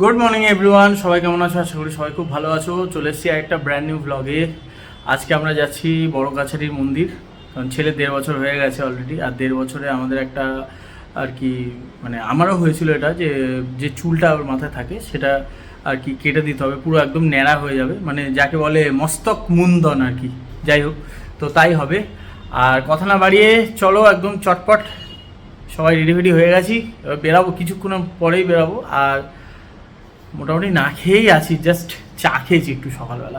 Good morning everyone সবাই কেমন আছো? আশা করি সবাই খুব ভালো আছো। চলে এসেছি একটা ব্র্যান্ড নিউ ব্লগে আজকে আমরা যাচ্ছি বড় কাছারির মন্দির। কারণ ছেলে দেড় বছর হয়ে গেছে অলরেডি আর দেড় বছরে আমাদের একটা, আর কি মানে আমারও হয়েছিল এটা যে যে চুলটা ওর মাথায় থাকে, সেটা আর কি কেটে দিতে হবে। পুরো একদম ন্যাড়া হয়ে যাবে। মানে যাকে বলে মস্তক মুন্দন আর কি। যাই হোক, তো তাই হবে। আর কথা না বাড়িয়ে চলো একদম চটপট। সবাই রেডি ফেডি হয়ে গেছি। এবার বেরাবো কিছুক্ষণ পরেই বেরাবো। আর মোটামুটি না খেয়েই আছি জাস্ট চা খেয়েছি একটু সকালবেলা।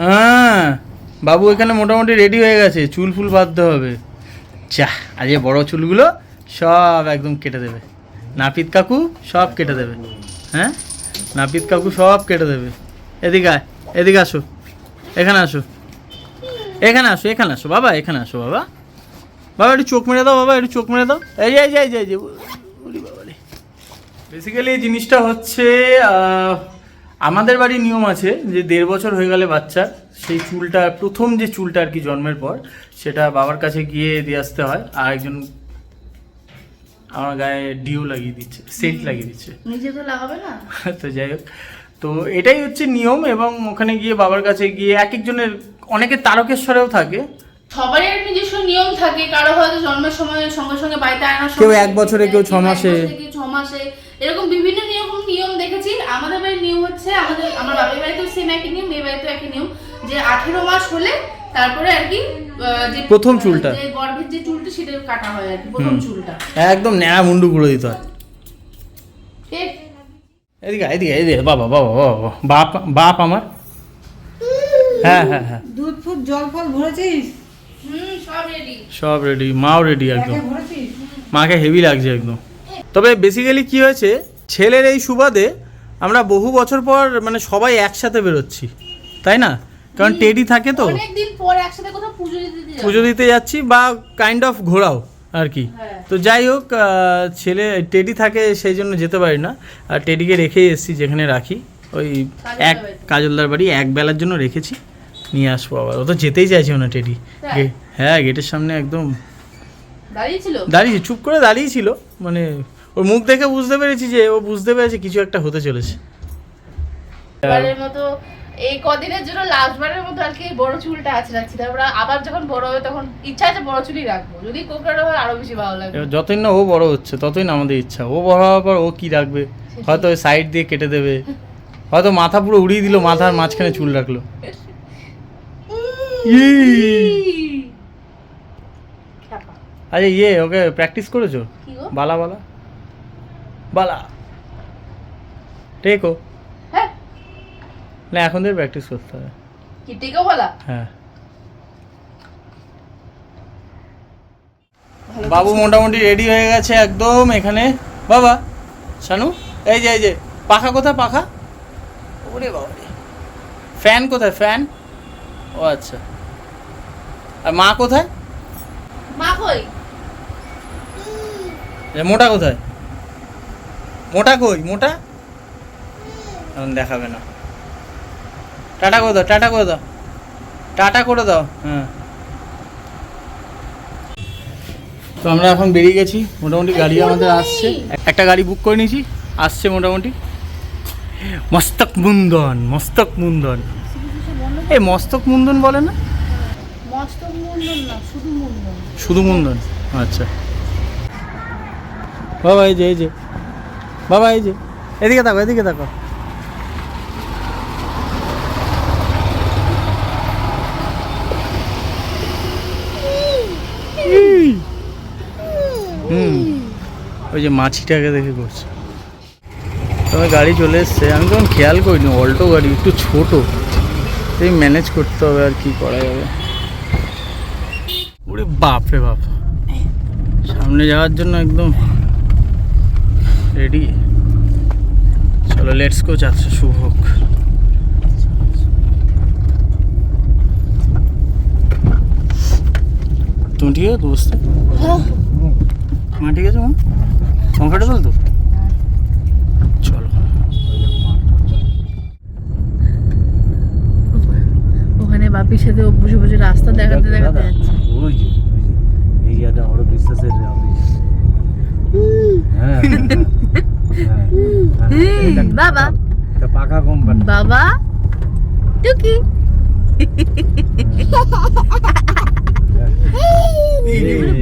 হ্যাঁ বাবু এখানে মোটামুটি রেডি হয়ে গেছে চুল ফুল বাঁধতে হবে। চা আজ এই বড় চুলগুলো সব একদম কেটে দেবে। নাপিত কাকু সব কেটে দেবে। হ্যাঁ? নাপিত কাকু সব কেটে দেবে। এদিকে এদিকে আসো। এখানে আসো। এখানে আসো এখানে আসো। বাবা এখানে আসো বাবা। বাবা একটু চোখ মেরে দাও বাবা একটু চোখ মেরে দাও। এই যে এই যে এই যে, বেসিক্যালি এই জিনিসটা হচ্ছে আমাদের বাড়ির নিয়ম আছে যে দেড় বছর হয়ে গেলে বাচ্চা সেই চুলটা প্রথম যে চুলটা আর কি জন্মের পর সেটা বাবার কাছে গিয়ে দিয়ে আসতে হয় আর একজন আমার গায়ে ডিও লাগিয়ে দিচ্ছে সেট লাগিয়ে দিচ্ছে। নিজে তো লাগাবে না? তো যাই হোক তো এটাই হচ্ছে নিয়ম এবং ওখানে গিয়ে বাবার কাছে গিয়ে এক একজনের অনেকে তারকেশ্বরেও থাকে সবারই একটা নিজস্ব নিয়ম থাকে কারও হয়তো জন্মের সময় সঙ্গে সঙ্গে বাড়িতে আনার কেউ এক বছরে, কেউ ছ মাসে। কেউ ছ মাসে। এরকম বিভিন্ন নিয়ম নিয়ম দেখেছি। আমাদের বাড়ির নিয়ম হচ্ছে আমাদের আমার বাবার বাড়িতেও সেম একই নিয়ম মেয়ের বাড়িতেও একই নিয়ম। যে আঠেরো মাস হলে তারপরে আর কি যে প্রথম চুলটা। যে গর্ভের যে চুলটা সেটা কাটা হয় আর কি প্রথম চুলটা। একদম ন্যাড়া মুন্ডু করে দিতে হয়। এদিকে এদিকে এদিকে বাবা বাবা বাবা বাবা। বাপ বাপ আমার। হ্যাঁ হ্যাঁ হ্যাঁ। দুধ ফুট জল ফল ভরেছিস? সব রেডি মাও রেডি একদম। মাকে হেভি লাগছে একদম। তবে বেসিক্যালি কি হয়েছে ছেলের এই সুবাদে আমরা বহু বছর পর মানে সবাই একসাথে বেরোচ্ছি তাই না? কারণ টেডি থাকে তো। অনেকদিন পর একসাথে কোথাও পুজো দিতে দিতে পুজো দিতে যাচ্ছি বা কাইন্ড অফ ঘোরাও আর কি। হ্যাঁ। তো যাই হোক ছেলে টেডি থাকে সেই জন্য যেতে পারি না। আর টেডিকে রেখেই এসেছি যেখানে রাখি। ওই এক কাজলদার বাড়ি এক বেলার জন্য রেখেছি। নিয়ে আসব আবার। ও তো যেতেই চাইছে না টেডি। গে- হ্যাঁ গেটের সামনে একদম। দাঁড়িয়েছিল? দাঁড়িয়ে চুপ করে দাঁড়িয়ে ছিল মানে ওর মুখ দেখে বুঝতে পেরেছি যে ও বুঝতে পেরেছে কিছু একটা হতে চলেছে। মতো এই কদিনের জন্য লাস্টবারের মতো আর কি বড় চুলটা আছে রাখছি। তারপরে আবার যখন বড় হবে তখন ইচ্ছা আছে বড় চুলই রাখব। যদি কোকড়ানো হয় আরও বেশি ভালো লাগবে। যতই না ও বড় হচ্ছে ততই না আমাদের ইচ্ছা। ও বড় হওয়ার পর ও কি রাখবে? হয়তো ওই সাইড দিয়ে কেটে দেবে। হয়তো মাথা পুরো উড়িয়ে দিল মাথার মাঝখানে চুল রাখল। আরে ইয়ে ওকে প্র্যাকটিস করেছ? কি বালা বালা। বালা। টেকো হ্যাঁ। না এখন থেকে প্র্যাকটিস করতে হবে। কি টেকেও বলা? হ্যাঁ। বাবু মোটামুটি রেডি হয়ে গেছে একদম এখানে। বাবা শানু এই যে এই যে পাখা কোথায় পাখা? ওরে বাবা ফ্যান কোথায় ফ্যান ও আচ্ছা। আর মা কোথায়? মা কই? মোটা কোথায়? মোটা কই? মোটা? এখন দেখাবে না। টাটা করে দাও টাটা করে দাও। টাটা করে দাও হ্যাঁ। তো আমরা এখন বেরিয়ে গেছি। মোটামুটি গাড়ি আমাদের আসছে। একটা গাড়ি বুক করে নিয়েছি। আসছে মোটামুটি। মস্তক মুন্দন মস্তক মুন্দন। এই মস্তক মুন্দন বলে না? শুধু মুন্ডন আচ্ছা। বাবা, এই যে এই যে। বাবা, এই যে। এদিকে থাকো এদিকে তাকো হুম। ওই যে মাছিটাকে দেখে করছে। তবে গাড়ি চলে এসছে। আমি তখন খেয়াল করিনি, অল্টো গাড়ি, একটু ছোট। এই ম্যানেজ করতে হবে আর কি করা যাবে। ওরে বাপ রে বাপ। সামনে যাওয়ার জন্য একদম রেডি চলো লেটস গো যাত্রা শুভ হোক। তুমি ঠিক আছে তো বসতে মা ঠিক আছে মা? কমফর্টেবল তো। চলো। ওখানে বাপির সাথে বসে বসে রাস্তা দেখাতে দেখাতে যাচ্ছে ওই যে এই জায়গাটা বড় বিশ্বাসের অফিস হ্যাঁ হুম, বাবা এটা পাকা কোম্পানি বাবা টুকি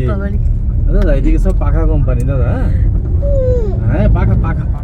বাবারে। দাদা এদিকে সব পাকা কোম্পানি দাদা হ্যাঁ? হ্যাঁ পাকা পাকা পাকা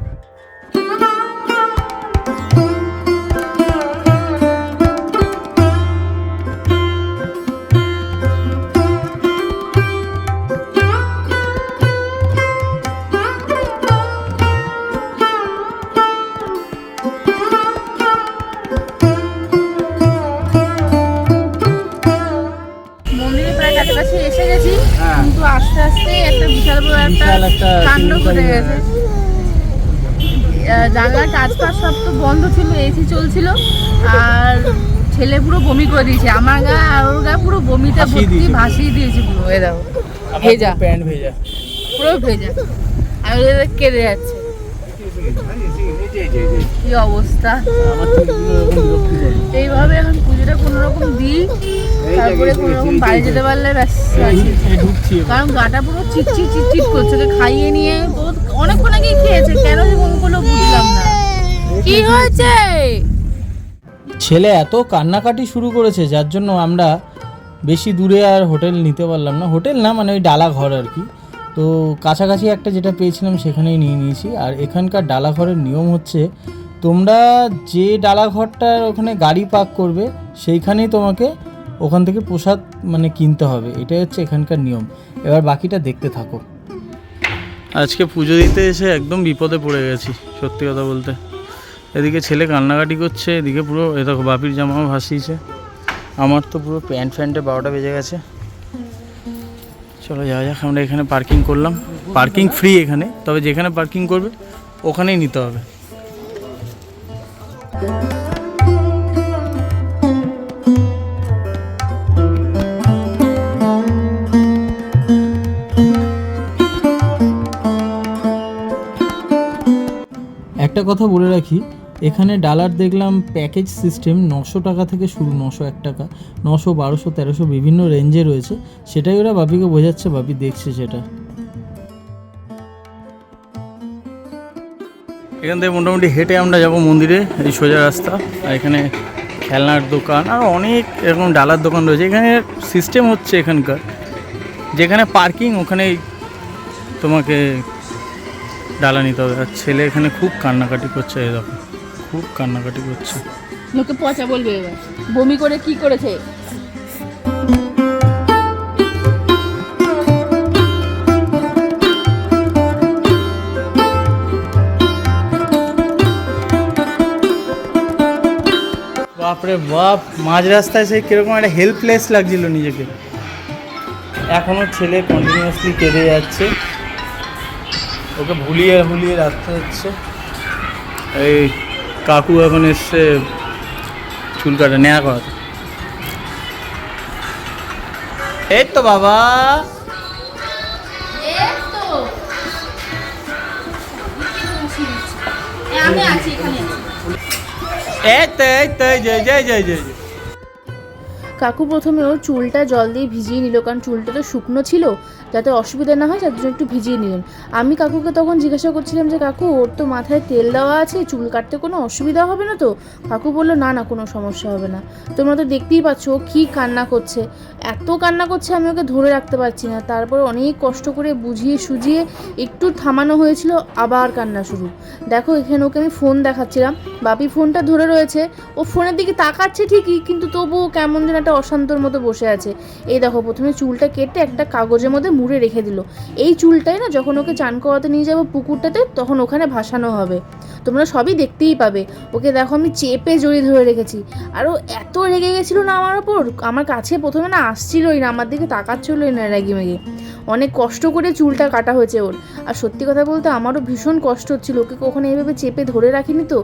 বন্ধ ছিল এসি চলছিল আর ছেলে পুরো বমি করে দিয়েছে। আমার গা আর ওর গা পুরো বমিটা ভর্তি ভাসিয়ে দিয়েছে পুরো। এ দেখো ভেজা। প্যান্ট ভেজা। পুরো ভেজা। আর কেঁদে যাচ্ছে। কি অবস্থা। এইভাবে এখন পুজোটা কোনো রকম দিই তারপরে কোনো রকম বাড়ি যেতে পারলে ব্যাস। কারণ গাটা পুরো চিটচিট চিটচিট করছে খাইয়ে নিয়ে অনেকক্ষণ আগেই খেয়েছে কেন যে করল বুঝলাম না। কি হয়েছে? ছেলে এত কান্নাকাটি শুরু করেছে যার জন্য আমরা বেশি দূরে আর হোটেল নিতে পারলাম না। হোটেল না মানে ওই ডালা ঘর আর কি। তো কাছাকাছি একটা যেটা পেয়েছিলাম সেখানেই নিয়ে নিয়েছি। আর এখানকার ডালা ঘরের নিয়ম হচ্ছে তোমরা যে ডালা ঘরটার ওখানে গাড়ি পার্ক করবে সেইখানেই তোমাকে ওখান থেকে প্রসাদ মানে কিনতে হবে। এটাই হচ্ছে এখানকার নিয়ম। এবার বাকিটা দেখতে থাকো। আজকে পুজো দিতে এসে একদম বিপদে পড়ে গেছি সত্যি কথা বলতে। এদিকে ছেলে কান্নাকাটি করছে, এদিকে পুরো, এ দেখো বাপির জামাও ভাসিয়েছে। আমার তো পুরো প্যান্ট ফ্যান্টে বারোটা বেজে গেছে। চলো যাওয়া যাক, আমরা এখানে পার্কিং করলাম। পার্কিং ফ্রি এখানে, তবে যেখানে পার্কিং করবে, ওখানেই নিতে হবে। একটা কথা বলে রাখি, এখানে ডালার দেখলাম প্যাকেজ সিস্টেম নশো টাকা থেকে শুরু, নশো এক টাকা, নশো বারোশো, তেরোশো বিভিন্ন রেঞ্জে রয়েছে, সেটাই ওরা বাপিকে বোঝাচ্ছে বাপি দেখছে সেটা। এখান থেকে মোটামুটি হেঁটে আমরা যাব মন্দিরে, এই সোজা রাস্তা, আর এখানে খেলনার দোকান, আর অনেক এরকম ডালার দোকান রয়েছে, এখানে সিস্টেম হচ্ছে এখানকার, যেখানে পার্কিং ওখানেই তোমাকে ডালা নিতে হবে আর ছেলে এখানে খুব কান্নাকাটি করছে দেখো খুব কান্নাকাটি করছে। লোকে পচা বলবে এবার। বমি করে কি করেছে? বাপরে বাপ মাঝ রাস্তায় সেই কীরকম একটা হেল্পলেস লাগছিল নিজেকে। এখনও ছেলে কন্টিনিউয়াসলি কেঁদে যাচ্ছে। ওকে ভুলিয়ে ভুলিয়ে রাখতে হচ্ছে। এই কাকু এখন এসছে চুল কাটা নেয়া করাতে এই তো বাবা। আমি আছি এখানে এই তো এই তো এই যে জয় জয় জয় জয় কাকু প্রথমে ওর চুলটা জল দিয়ে ভিজিয়ে নিল কারণ চুলটা তো শুকনো ছিল। যাতে অসুবিধা না হয়, তার জন্য একটু ভিজিয়ে নিলেন। আমি কাকুকে তখন জিজ্ঞাসা করছিলাম যে, কাকু, ওর তো মাথায় তেল দেওয়া আছে, চুল কাটতে কোনো অসুবিধা হবে না তো? কাকু বলল, না না, কোনো সমস্যা হবে না। তোমরা তো দেখতেই পাচ্ছ, ও কী কান্না করছে। এত কান্না করছে, আমি ওকে ধরে রাখতে পারছি না। তারপর অনেক কষ্ট করে বুঝিয়ে সুজিয়ে একটু থামানো হয়েছিল, আবার কান্না শুরু। দেখো, এখানে ওকে আমি ফোন দেখাচ্ছিলাম। বাপি ফোনটা ধরে রয়েছে। ও ফোনের দিকে তাকাচ্ছে ঠিকই, কিন্তু তবুও কেমন যেন একটা অশান্তর মতো বসে আছে। এই দেখো, প্রথমে চুলটা কেটে একটা কাগজের মধ্যে মুড়ে রেখে দিল। এই চুলটাই না যখন ওকে চান করাতে নিয়ে যাব পুকুরটাতে, তখন ওখানে ভাসানো হবে। তোমরা সবই দেখতেই পাবে। ওকে দেখো, আমি চেপে জড়িয়ে ধরে রেখেছি। আর ও এত রেগে গেছিল না আমার ওপর। আমার কাছে প্রথমে না আসছিলই না, আমার দিকে তাকাচ্ছিলই না রেগে মেগে অনেক কষ্ট করে চুলটা কাটা হয়েছে ওর। আর সত্যি কথা বলতে আমারও ভীষণ কষ্ট হচ্ছিল। ওকে কখনো এইভাবে চেপে ধরে রাখিনি তো?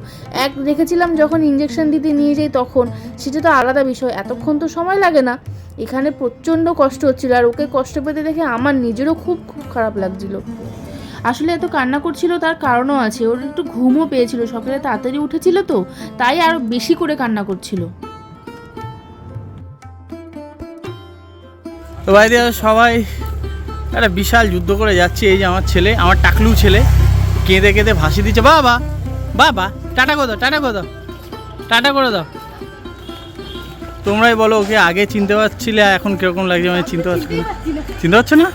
এক রেখেছিলাম যখন ইঞ্জেকশন দিতে নিয়ে যাই তখন। সেটা তো আলাদা বিষয়, এতক্ষণ তো সময় লাগে না। এখানে প্রচণ্ড কষ্ট হচ্ছিল। আর ওকে কষ্ট পেতে দেখে আমার নিজেরও খুব খুব খারাপ লাগছিল। আসলে এত কান্না করছিল, তার কারণও আছে। ওর একটু ঘুমও পেয়েছিল, সকালে তাড়াতাড়ি উঠেছিল তো, তাই আরও বেশি করে কান্না করছিল। তো দিয়া সবাই একটা বিশাল যুদ্ধ করে যাচ্ছে। এই যে আমার ছেলে, আমার টাকলু ছেলে, কেঁদে কেঁদে ভাসি দিচ্ছে। বাবা বাবা, টাটা করে দাও, টাটা করে দাও, টাটা করে দাও। তোমরাই বলো, ওকে আগে চিনতে পারছিলে, এখন কীরকম লাগছে? মানে চিনতে পারছ? না? চিনতে পারছ না?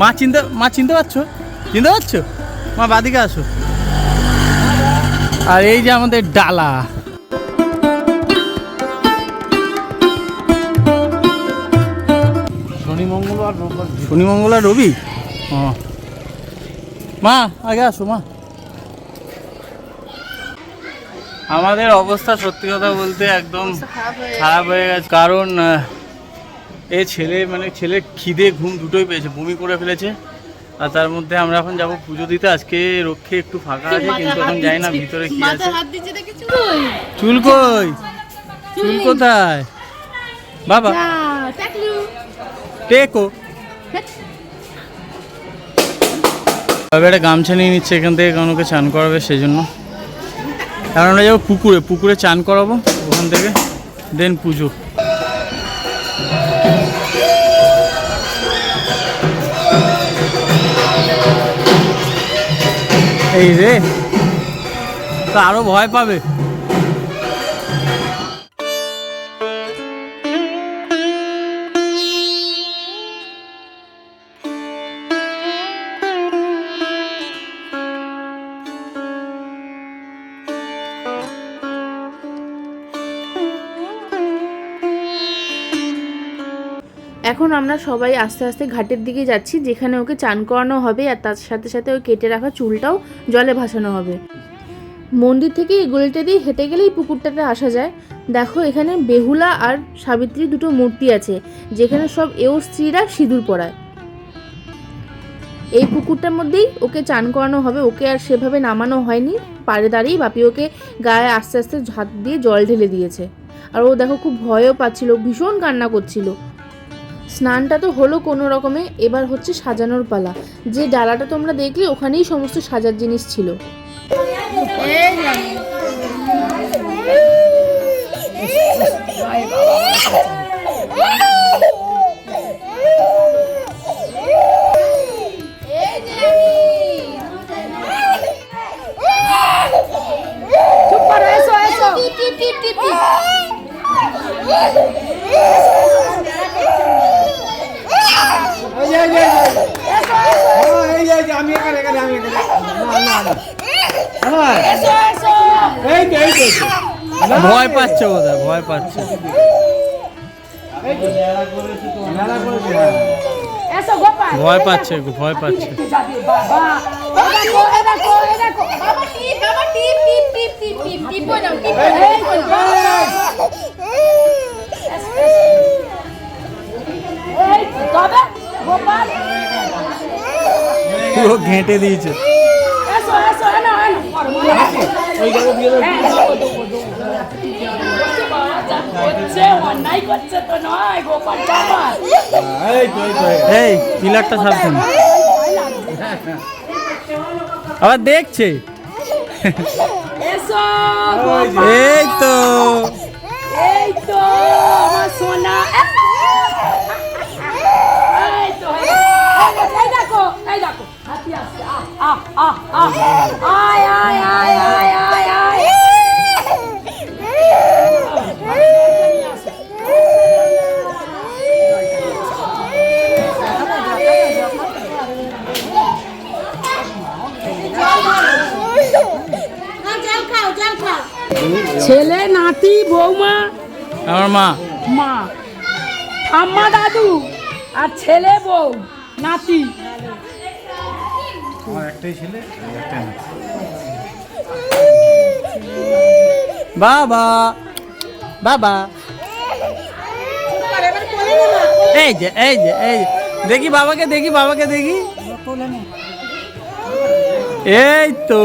মা চিনতে মা চিনতে পারছ? চিনতে পারছ? মা বাদিকে আসো। আর এই যে আমাদের ডালা। শনি মঙ্গল আর রোববার শনি রবি? ও। মা আগে আসো মা। আমাদের অবস্থা সত্যি কথা বলতে একদম খারাপ হয়ে গেছে। কারণ এ ছেলে মানে ছেলে খিদে ঘুম দুটোই পেয়েছে বমি করে ফেলেছে। আর তার মধ্যে আমরা এখন যাব পুজো দিতে। আজকে রক্ষে একটু ফাঁকা আছে কিন্তু এখন যাই না ভিতরে কি আছে। চুল কই? চুল কোথায়? বাবা। টেকো। তবে একটা গামছা নিয়ে নিচ্ছে এখান থেকে কারণ ওকে চান করাবে সেই জন্য কারণ আমরা যাব পুকুরে। পুকুরে চান করাবো ওখান থেকে। দেন পুজো। এই রে তো আরও ভয় পাবে। এখন আমরা সবাই আস্তে আস্তে ঘাটের দিকে যাচ্ছি, যেখানে ওকে চান করানো হবে আর তার সাথে সাথে ওই কেটে রাখা চুলটাও জলে ভাসানো হবে। মন্দির থেকে এই গলিটা দিয়ে হেঁটে গেলেই পুকুরটাতে আসা যায়। দেখো, এখানে বেহুলা আর সাবিত্রী দুটো মূর্তি আছে, যেখানে সব এও স্ত্রীরা সিঁদুর পরায়। এই পুকুরটার মধ্যেই ওকে চান করানো হবে। ওকে আর সেভাবে নামানো হয়নি। পাড়ে দাঁড়িয়ে বাপি ওকে গায়ে আস্তে আস্তে হাত দিয়ে জল ঢেলে দিয়েছে। আর ও দেখো, খুব ভয়ও পাচ্ছিল, ভীষণ কান্না করছিল। স্নানটা তো হলো কোনো রকমে, এবার হচ্ছে সাজানোর পালা। যে ডালাটা তোমরা দেখলে, ওখানেই সমস্ত সাজার জিনিস ছিল। ভয় পাচ্ছে বোধহয় ভয় পাচ্ছে হ্যাঁ। ভয় পাচ্ছে ভয় পাচ্ছে পুরো ঘেঁটে দিয়েছে অন্যায় করছে তো নয় গোপাল এই পিলারটা সাবধান আবার দেখছে। এসো এই তো। এই তো আমার সোনা। এই তো এই দেখো এই দেখো হাতি আসছে আহ আহ আহ। আয় আয় আয়। বাবা বাবা এই যে এই যে এই দেখি বাবাকে দেখি বাবাকে দেখি এই তো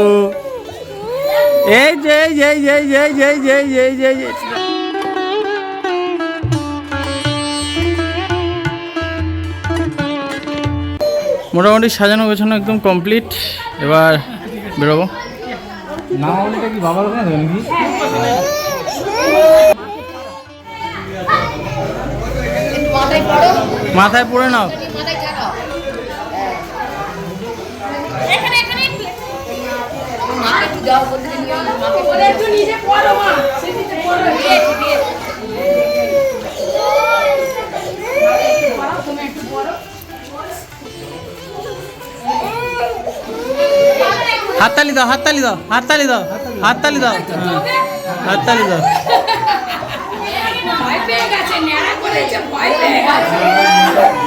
এই যে এই যে এই যে এই যে এই যে এই যে এই যে এই যে মোটামুটি সাজানো গোছানো একদম কমপ্লিট এবার বেরোবো না হলে কি বাবার ওখানে দেবেন কি মাথায় পড়ে নাও। ওরে একটু। নিজে পড়ো মা সে নিজে পড়ো, হাততালি দাও হাততালি দাও হাততালি দাও হাততালি দাও। হাততালি দাও।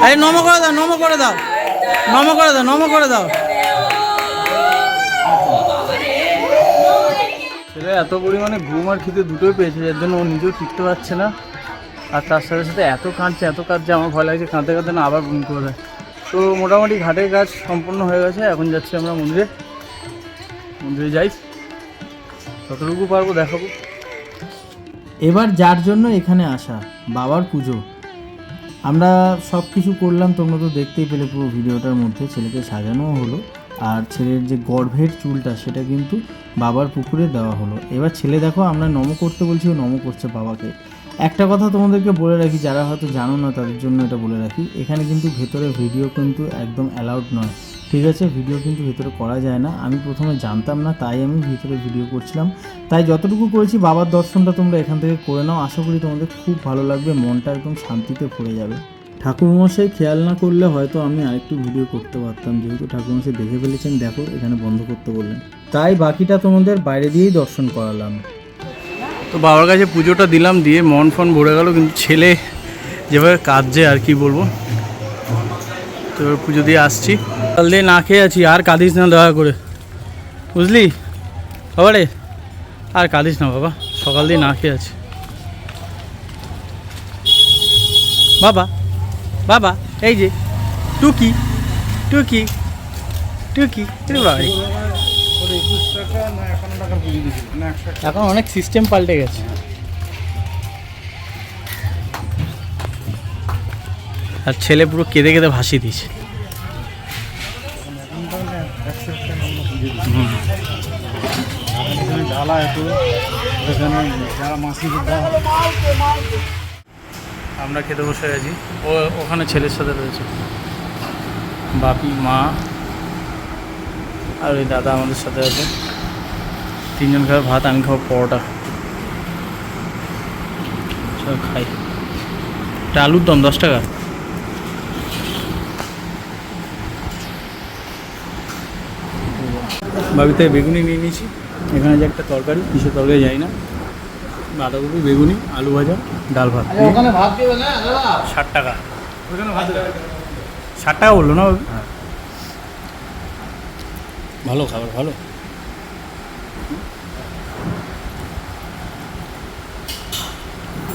আরে নম করে দাও, নম করে দাও। নম করে দাও, নম করে দাও। ছেলে, এত পরিমাণে ঘুম আর খিদে দুটোই পেয়েছে যার জন্য ও নিজেও টিকতে পারছে না। আর তার সাথে সাথে এত কাঁদছে এত কাঁদছে, আমার ভয় লাগছে, কাঁদতে কাঁদতে না আবার ঘুম করে দেয় তো মোটামুটি ঘাটের কাজ সম্পূর্ণ হয়ে গেছে, এখন যাচ্ছি আমরা মন্দিরে। মন্দিরে যাই যতটুকু পারব দেখাবো। এবার যার জন্য এখানে আসা, বাবার পুজো। আমরা সব কিছু করলাম, তোমরা তো দেখতেই পেলে পুরো ভিডিওটার মধ্যে, ছেলেকে সাজানোও হলো। আর ছেলের যে গর্ভের চুলটা, সেটা কিন্তু বাবার পুকুরে দেওয়া হলো। এবার ছেলে দেখো, আমরা নম করতে বলছি, ও নম করছে বাবাকে। একটা কথা তোমাদেরকে বলে রাখি, যারা হয়তো জানো না, তাদের জন্য এটা বলে রাখি। এখানে কিন্তু ভেতরে ভিডিও কিন্তু একদম অ্যালাউড নয়। ঠিক আছে ভিডিও কিন্তু ভিতরে করা যায় না। আমি প্রথমে জানতাম না, তাই আমি ভিতরে ভিডিও করছিলাম। তাই যতটুকু করেছি, বাবার দর্শনটা তোমরা এখান থেকে করে নাও। আশা করি তোমাদের খুব ভালো লাগবে, মনটা একদম শান্তিতে ভরে যাবে। ঠাকুরমশাই খেয়াল না করলে হয়তো আমি আরেকটু ভিডিও করতে পারতাম। যেহেতু ঠাকুরমশাই দেখে ফেলেছেন, দেখো, এখানে বন্ধ করতে বললেন। তাই বাকিটা তোমাদের বাইরে দিয়েই দর্শন করালাম। তো বাবার কাছে পুজোটা দিলাম, দিয়ে মন ফন ভরে গেল, কিন্তু ছেলে যেভাবে কাঁদছে আর কি বলব। তো পুজো দিয়ে আসছি। কাল দিয়ে না খেয়ে আছি আর কাঁদিস না দয়া করে। বুঝলি? বাবারে আর কাঁদিস না বাবা সকাল দিয়ে না খেয়ে আছি। বাবা বাবা এই যে টুকি টুকি টুকি বাবা রে। এখন অনেক সিস্টেম পাল্টে গেছে। আর ছেলে পুরো কেঁদে কেঁদে ভাসি দিয়েছে। আমরা খেতে বসে গেছি ও ওখানে ছেলের সাথে রয়েছে। বাপি, মা আর ওই দাদা আমাদের সাথে আছে। তিনজন খাবে ভাত, আমি খাব পরোটা। চল খাই। এটা আলুর দম, দশ টাকা? বাবিতে বেগুনি নিয়ে নিয়েছি। এখানে যে একটা তরকারি কিসের তরকারি যাই না। বাঁধাকপি বেগুনি আলু ভাজা ডাল ভাত ষাট টাকা। ষাট টাকা বলল না? বাবু? ভালো খাবার ভালো।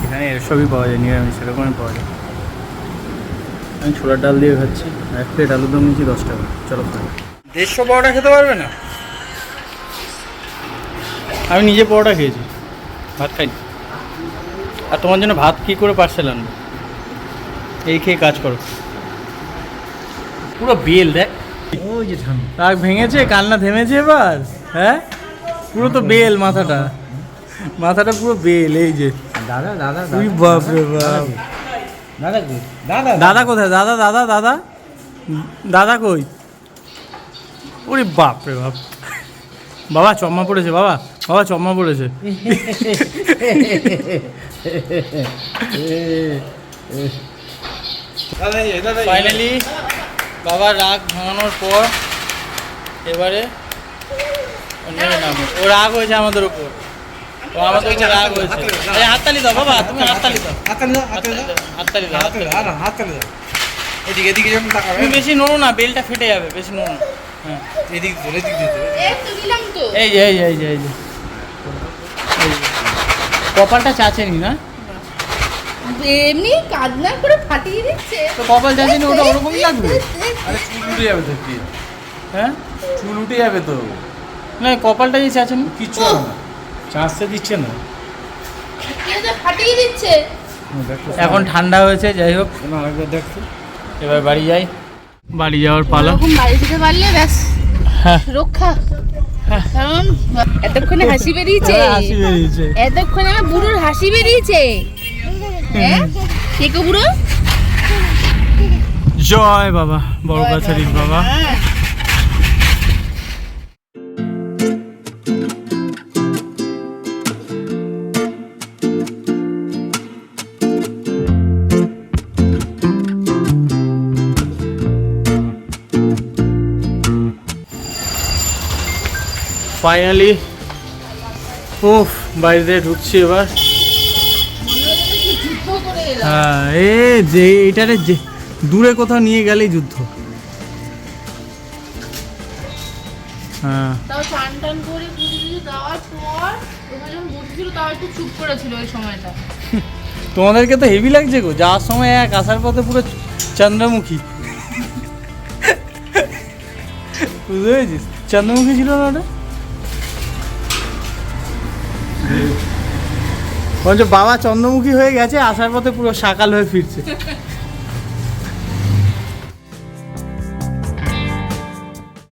এখানে এসবই পাওয়া যায় নিরামিষ এরকমই পাওয়া যায়। আমি ছোলার ডাল দিয়ে খাচ্ছি। এক প্লেট আলুর দম নিচ্ছি দশ টাকা। চলো খাই। দেড়শো পরোটা খেতে পারবে না? আমি নিজে পরোটা খেয়েছি। ভাত খাইনি। আর তোমার জন্য ভাত কী করে পার্সেল আনব? এই খেয়ে কাজ করো। পুরো বেল দেখ। ওই যে রাগ ভেঙেছে কান্না থেমেছে এবার হ্যাঁ? পুরো তো বেল মাথাটা। মাথাটা পুরো বেল এই যে। দাদা দাদা উই বাপ। রে বাপ দাদা দাদা। দাদা কোথায়? দাদা দাদা দাদা। দাদা কই? ওরে বাপ রে বাপ। বাবা চম্মা পড়েছে বাবা। বাবা চম্মা পড়েছে। ফাইনালি বাবার রাগ ভাঙানোর পর এবারে ও রাগ হয়েছে আমাদের উপর। ও আমাদের উপর রাগ হয়েছে। আরে হাততালি দাও বাবা তুমি হাততালি দাও। হাততালি দাও, হাততালি দাও। হাততালি দাও হাততালি দাও। এদিকে এদিকে যখন তাকাবে। বেশি নোড়ো না বেলটা ফেটে যাবে বেশি নোড়ো না। এদিক দিয়ে এদিক দিয়ে এই যে এই যে এই যে এই যে। কপালটা চাচেনি না? এমনি কান্না করে ফাটিয়ে দিচ্ছে। তো কপাল চাচেনি ওটা ওরকমই লাগবে? আরে চুল উঠে যাবে তো কি হ্যাঁ? চুল উঠে যাবে তো। না কপালটা যে চাচেনি? হবে না। চান্সে দিচ্ছে না। ফাটিয়ে দিচ্ছে। এখন ঠান্ডা হয়েছে যাই হোক। না আরেকবার দেখো। এবার বাড়ি যাই। বাড়ি যাওয়ার পালা। বাড়ি যেতে পারলে ব্যাস হ্যাঁ। রক্ষা। কারণ এতক্ষণে হাসি বেরিয়েছে। হ্যাঁ, এতক্ষণে আমার বুড়োর হাসি বেরিয়েছে। হ্যাঁ? কে বুড়ো? জয় বাবা বড় কাছারির বাবা। ফাইনালি উফ বাইরে দিয়ে ঢুকছি এবার। হ্যাঁ এ যে এটারে যে দূরে কোথাও নিয়ে গেলেই যুদ্ধ। হ্যাঁ। তোমাদেরকে তো হেভি লাগছে গো যাওয়ার সময় এক আসার পথে পুরো চন্দ্রমুখী। বুঝতে পেরেছিস? চন্দ্রমুখী ছিল না ওটা? বলছে বাবা চন্দ্রমুখী হয়ে গেছে আসার পথে পুরো সাকাল হয়ে ফিরছে।